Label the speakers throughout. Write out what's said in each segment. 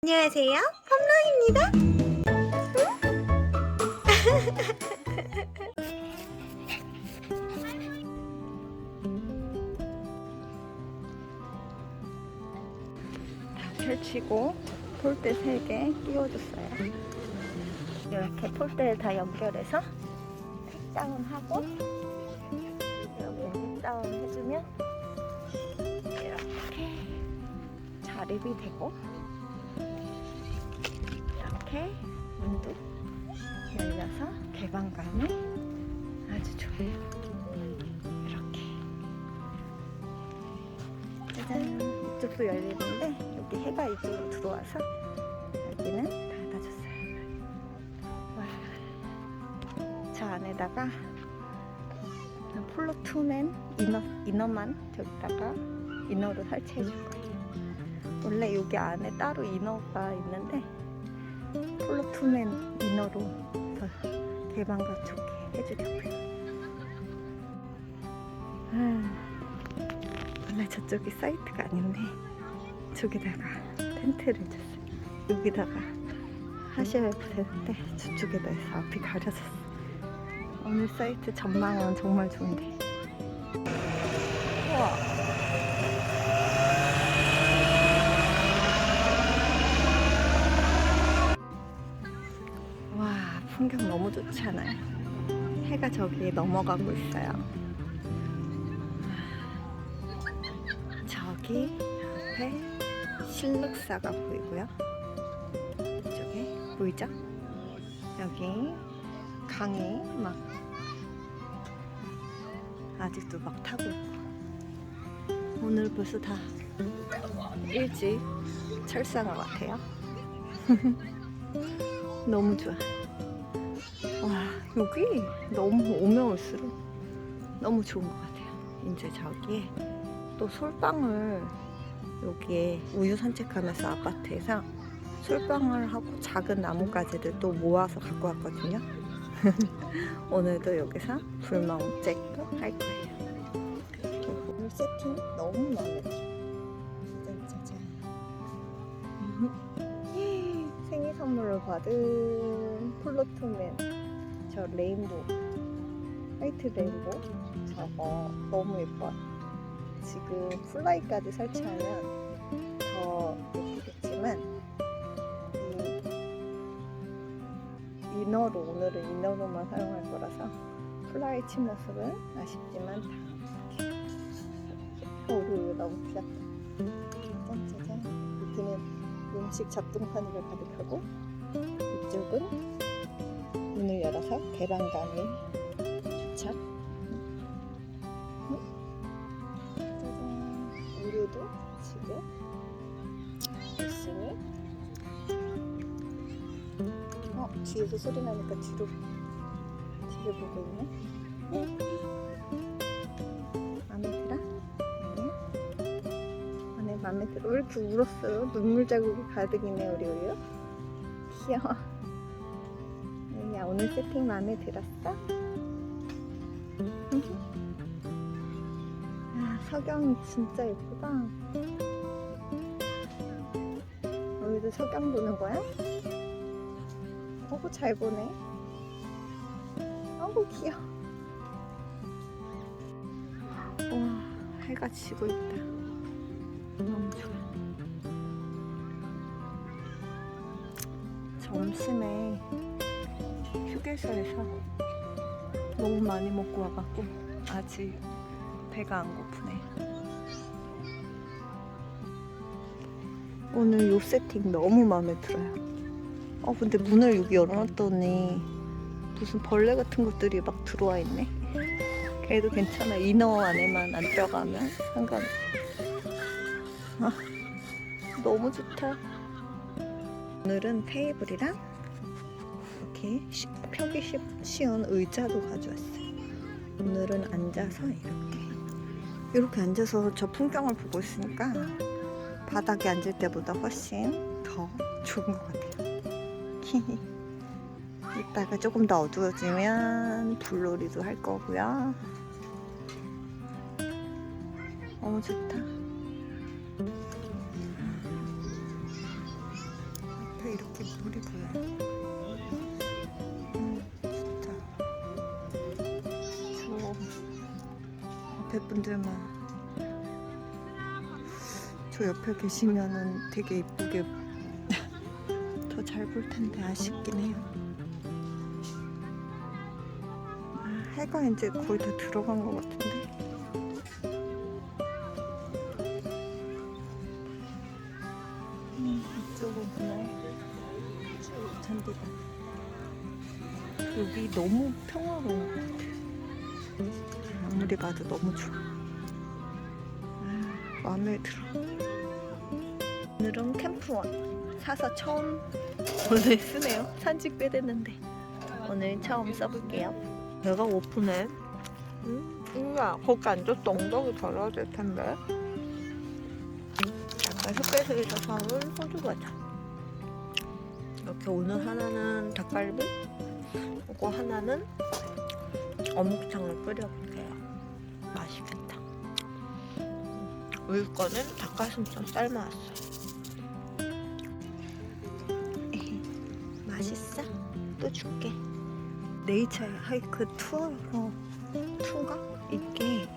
Speaker 1: 안녕하세요. 펌랑입니다. 다 펼치고 폴대 3개 끼워줬어요. 이렇게 폴대를 다 연결해서 색다운 하고 여기 색다운 해주면 이렇게 자립이 되고 이렇게 문도 열려서 개방감이 아주 좋아요. 이렇게 짜잔 이쪽도 열리는데 여기 해가 이쪽으로 들어와서 여기는 닫아줬어요. 와. 저 안에다가 폴로 투맨 이너, 이너만 저기다가 이너로 설치해 줄 거예요. 원래 여기 안에 따로 이너가 있는데 투맨 이너로 더 개방감 좋게 해주려고요. 아, 원래 저쪽이 사이트가 아닌데 저기다가 텐트를 줬어요. 여기다가 하셔야 되는데 저쪽에다 해서 앞이 가려졌어. 오늘 사이트 전망은 정말 좋은데. 좋지 않아요? 해가 저기에 넘어가고 있어요. 저기 앞에 실륵사가 보이고요. 이쪽에 보이죠? 여기 강이 막 아직도 막 타고 있고 오늘 벌써 다 일찍 철수한 것 같아요. 너무 좋아. 와 여기 너무 오면 올수록 너무 좋은 것 같아요. 이제 저기에 또 솔방을 여기에 우유 산책하면서 아파트에서 솔방을 하고 작은 나뭇가지들 또 모아서 갖고 왔거든요. 오늘도 여기서 불멍 잭도 할 거예요. 오늘 세팅 너무 마음에 들어. 짜잔짜잔. 생일 선물로 받은 폴로토맨 저 레인보우 화이트 레인보우 저거 너무 예뻐요. 지금 플라이까지 설치하면 더 예쁘겠지만 이 이너로 오늘은 이너로만 사용할 거라서 플라이 칩모습은 아쉽지만 다 이렇게 오류 너무 귀엽다 짠짜잔 여기는 음식 잡동사니를 가득하고 이쪽은 문을 열어서 개방감이 좋죠 짜잔 우유도 지금 열심히 어 뒤에서 소리 나니까 뒤로 뒤를 보고 있네 마음에 들어? 아니야? 안에 마음에 들어 왜 이렇게 울었어요? 눈물 자국이 가득이네 우리 우유 귀여워 야 오늘 세팅 마음에 들었어? 아 석양이 진짜 예쁘다. 여기도 석양 보는 거야? 어구 잘 보네. 어구 귀여워. 와 해가 지고 있다. 너무 좋아 점심에 휴게소에서 너무 많이 먹고 와갖고 아직 배가 안 고프네. 오늘 요 세팅 너무 마음에 들어요. 어 근데 문을 여기 열어놨더니 무슨 벌레 같은 것들이 막 들어와 있네. 그래도 괜찮아. 이너 안에만 안 들어가면 상관없어. 아 너무 좋다. 오늘은 테이블이랑 이렇게 쉬- 펴기 쉬- 쉬운 의자도 가져왔어요 오늘은 앉아서 이렇게 이렇게 앉아서 저 풍경을 보고 있으니까 바닥에 앉을 때보다 훨씬 더 좋은 것 같아요 이따가 조금 더 어두워지면 불놀이도 할 거고요. 너무 좋다. 앞에 이렇게 물이 보여요. 앞에 분들만 저 옆에 계시면은 되게 이쁘게 더 잘 볼 텐데 아쉽긴 해요. 아, 해가 이제 거의 다 들어간 것 같은데. 음, 이쪽은 그날 잔디가 여기 너무 평화로운 아무리 봐도 너무 좋아. 아, 마음에 들어. 오늘은 캠프원 사서 처음 오늘 쓰네요. 산지 꽤 됐는데 오늘 처음 써볼게요.
Speaker 2: 배가 고프네. 응? 우야, 거기 앉아서 엉덩이 덜어야 될 텐데.
Speaker 1: 약간 흑백에서 사올 호두 과자.
Speaker 2: 이렇게 오늘 하나는 닭갈비, 이거 하나는 어묵탕을 끓여볼게요. 맛있겠다. 우유 거는 닭가슴살 삶아왔어요.
Speaker 1: 맛있어? 또 줄게. 네이처 하이크 투어로 투가 이게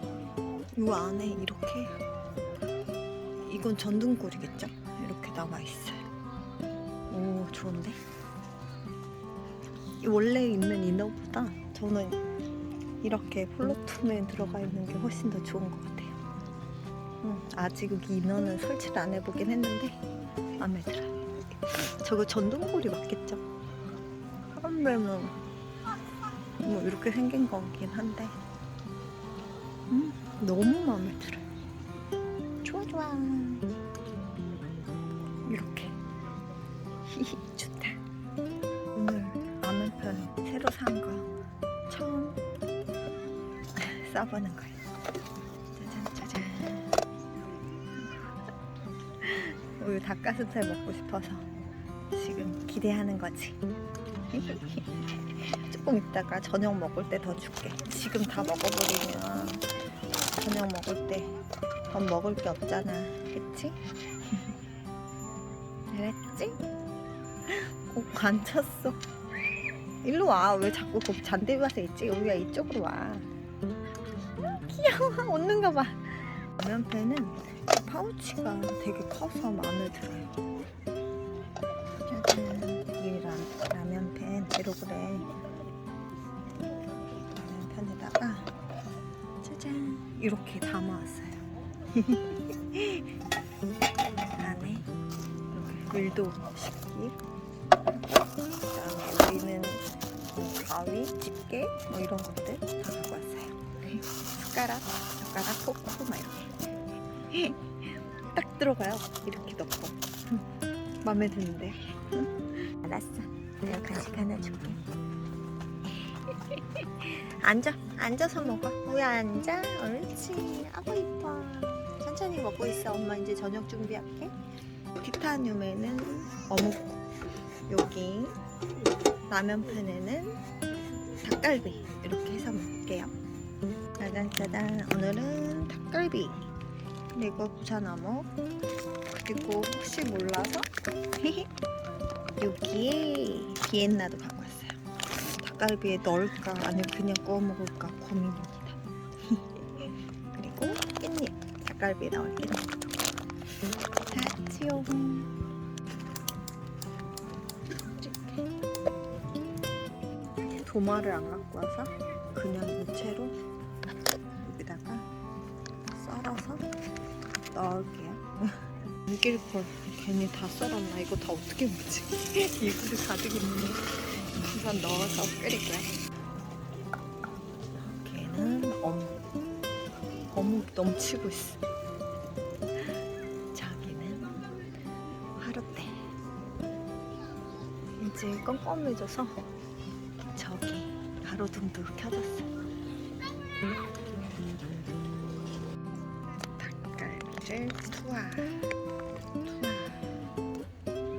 Speaker 1: 이 안에 이렇게 이건 전등골이겠죠? 이렇게 나와 있어요. 오 좋은데? 이 원래 있는 이너보다 저는 이렇게 폴로톤에 들어가 있는 게 훨씬 더 좋은 것 같아요. 음, 아직 여기 이너는 설치를 안 해보긴 했는데 마음에 들어요. 저거 전등골이 맞겠죠? 하면은 뭐 이렇게 생긴 거긴 한데 음, 너무 마음에 들어요. 좋아 좋아. 이렇게 히히 써보는 거예요. 짜잔 짜잔. 우유 닭가슴살 먹고 싶어서 지금 기대하는 거지. 조금 있다가 저녁 먹을 때 더 줄게. 지금 다 먹어버리면 저녁 먹을 때 더 먹을 게 없잖아. 그치? 그랬지? 꼭 관쳤어. 일로 와. 왜 자꾸 거기 잔디밭에 있지? 우리가 이쪽으로 와. 귀여워. 웃는 거 봐. 라면팬은 파우치가 되게 커서 마음에 들어요. 짜잔. 이 라, 라면팬 1kg 라면팬에다가 짜잔 이렇게 담아왔어요. 안에 밀도 식기 그다음에 뭐 가위, 집게 뭐 이런 것들 다 갖고 왔어요. 숟가락, 젓가락, 포크 막 이렇게 딱 들어가요. 이렇게 넣고 마음에 드는데. 알았어. 내가 간식 하나 줄게. 앉아. 앉아서 먹어. 우야 앉아. 옳지. 아고 이뻐. 천천히 먹고 있어. 엄마 이제 저녁 준비할게. 티타늄에는 어묵. 여기 라면 팬에는 닭갈비. 이렇게. 짜잔 짜잔. 오늘은 닭갈비. 그리고 부산 어묵. 그리고 혹시 몰라서 여기에 비엔나도 갖고 왔어요. 닭갈비에 넣을까 아니면 그냥 구워 먹을까 고민입니다. 그리고 깻잎, 닭갈비에 깻잎도 사치용. 이렇게. 도마를 안 갖고 와서 그냥 이채로 넣을게요. 안길 걸 괜히 다 썰었나? 이거 다 어떻게 먹지? 이불이 가득 있는데 우선 넣어서 끓일게요 여기는 어묵. 어묵 넘치고 있어. 저기는 하룻대. 이제 껌껌해져서 저기 가로등도 켜졌어. 닭 갈비를 투하.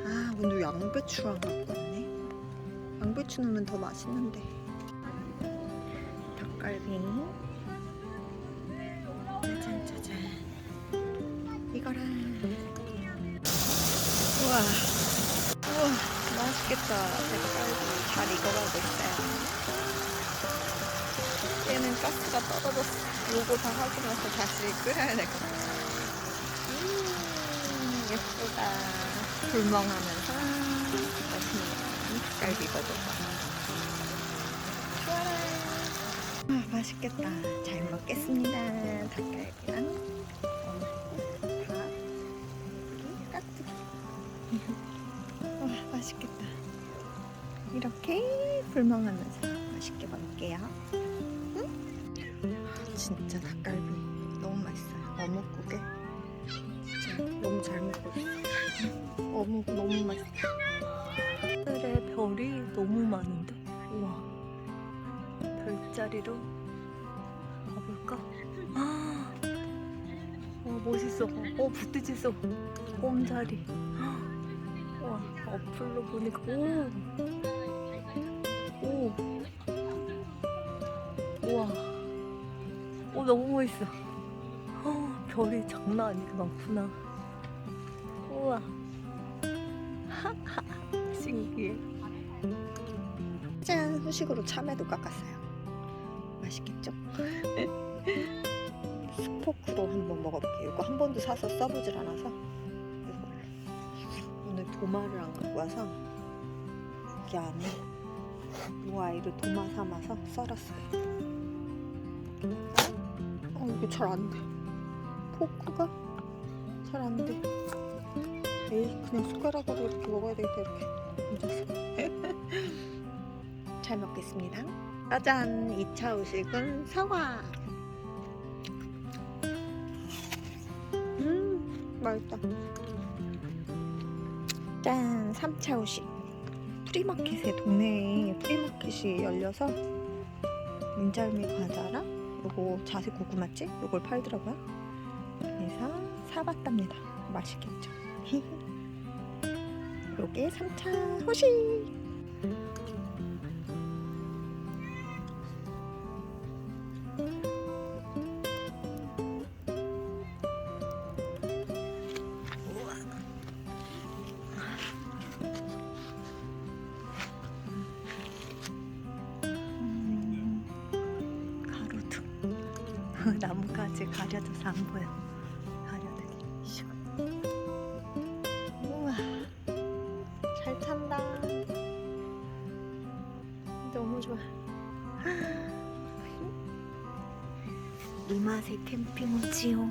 Speaker 1: 아 오늘 양배추랑 갖고 왔네. 양배추 넣으면 더 맛있는데. 닭갈비. 짜잔 짜잔. 이거랑. 우와. 우와 맛있겠다. 색깔도 잘 익어가고 있어요. 얘는 가스가 떨어졌어. 요거 다 하고 나서 다시 끓여야 될 것 같아. 음, 예쁘다. 불멍하면서 맛있는 닭갈비가 좋아. 좋아라. 아, 맛있겠다. 잘 먹겠습니다. 닭갈비랑 밥, 깍두기. 와, 맛있겠다. 이렇게 불멍하면서 맛있게 먹을게요. 진짜 닭갈비 너무 맛있어요. 어묵국에 너무 맛있어. 하늘에 별이 너무 많은데? 우와. 별자리로 가볼까? 아, 와 멋있어. 어 부티지어 꼼자리. 와 어플로 보니까 오, 오, 우와. 오 너무 멋있어. 어, 별이 장난 아니게 많구나. 신기해. 짠! 후식으로 참외도 깎았어요. 맛있겠죠? 스포크로 한번 먹어볼게요. 이거 한 번도 사서 써보질 않아서. 오늘 도마를 안 갖고 와서 여기 안에 이 아이를 도마 삼아서 썰었어요. 어, 이거 잘안 돼. 포크가 잘 안 돼. 에이, 그냥 숟가락으로 이렇게 먹어야 되겠다, 이렇게. 잘 먹겠습니다. 짜잔! 2차 후식은 사과! 음, 맛있다. 짠! 3차 후식. 프리마켓에 동네에 프리마켓이 열려서 민절미 과자랑 요거 자세 고구마찌 요걸 팔더라고요. 그래서 사봤답니다. 맛있겠죠. 요게 3차 후식. 음, 가로등. 나무까지 가려져서 안 보여. 이 맛의 캠핑 오지요.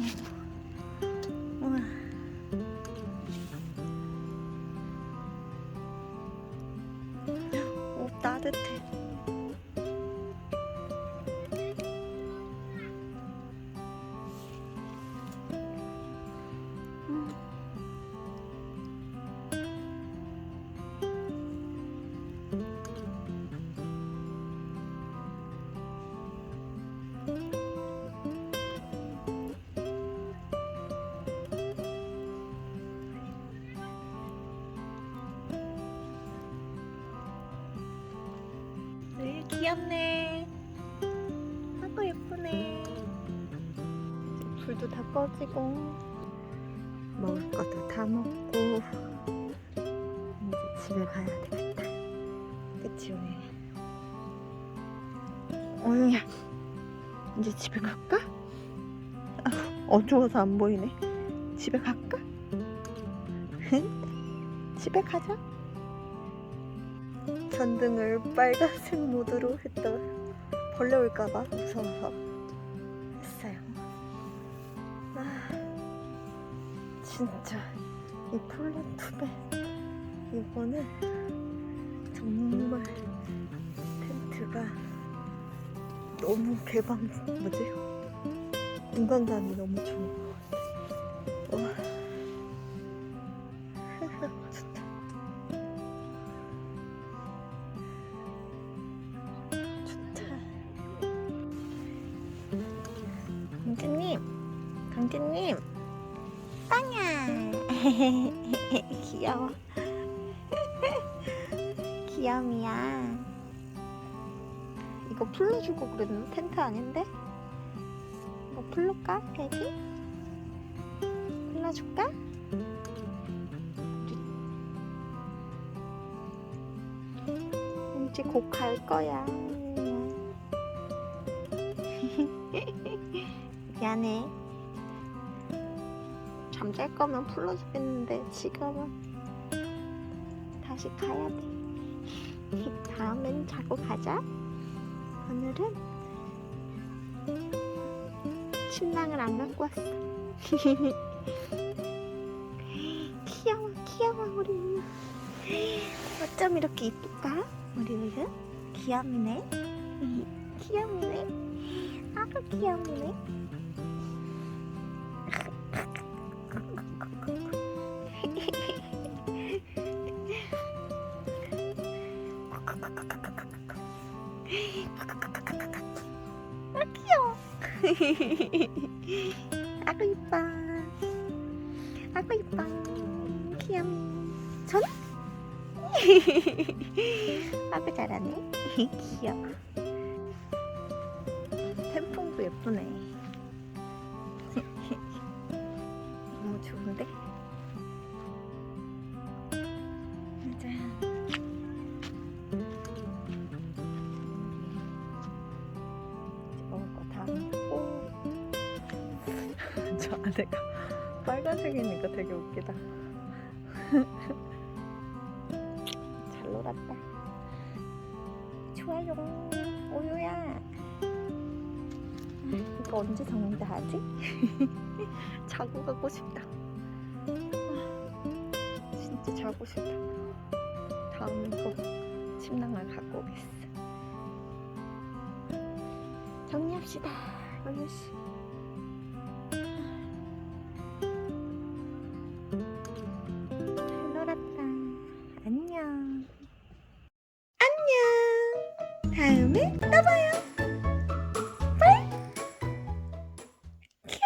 Speaker 1: 귀엽네. 아고 예쁘네. 불도 다 꺼지고 먹을 것도 다 먹고 이제 집에 가야 되겠다. 그치 오늘. 오늘야 이제 집에 갈까? 아, 어두워서 안 보이네. 집에 갈까? 집에 가자. 전등을 빨간색 모드로 했다. 벌레 올까봐 무서워서 했어요. 아, 진짜 이 폴란투베 이거는 정말 텐트가 너무 개방 뭐지? 공간감이 너무 좋은 것 같아. 와. 좋다. 강진님, 빵야. 귀여워. 귀염이야. 이거 풀러주고 그랬는데 텐트 아닌데? 이거 풀러까, 애기? 풀러줄까?
Speaker 2: 이제 곧 갈 거야. 미안해. 잠잘 거면 불러주겠는데 지금은 다시 가야 돼. 다음엔 자고 가자. 오늘은 침낭을 안 갖고 왔어. 귀여워, 귀여워, 우리. 어쩜 이렇게 이쁠까? 우리 우유? 귀염이네. 귀염이네. 아주 귀염이네. 아구 이뻐. 아구 이뻐. 귀염이. 손? 아구 잘하네. 귀여워. 템퐁도 예쁘네. 저 안에가 빨간색이니까 되게 웃기다. 잘 놀았다. 좋아요. 오유야. 이거 언제 정리하지? 자고 가고 싶다. 아, 진짜 자고 싶다. 다음에 꼭 침낭을 갖고 오겠어. 정리합시다. 오유 씨.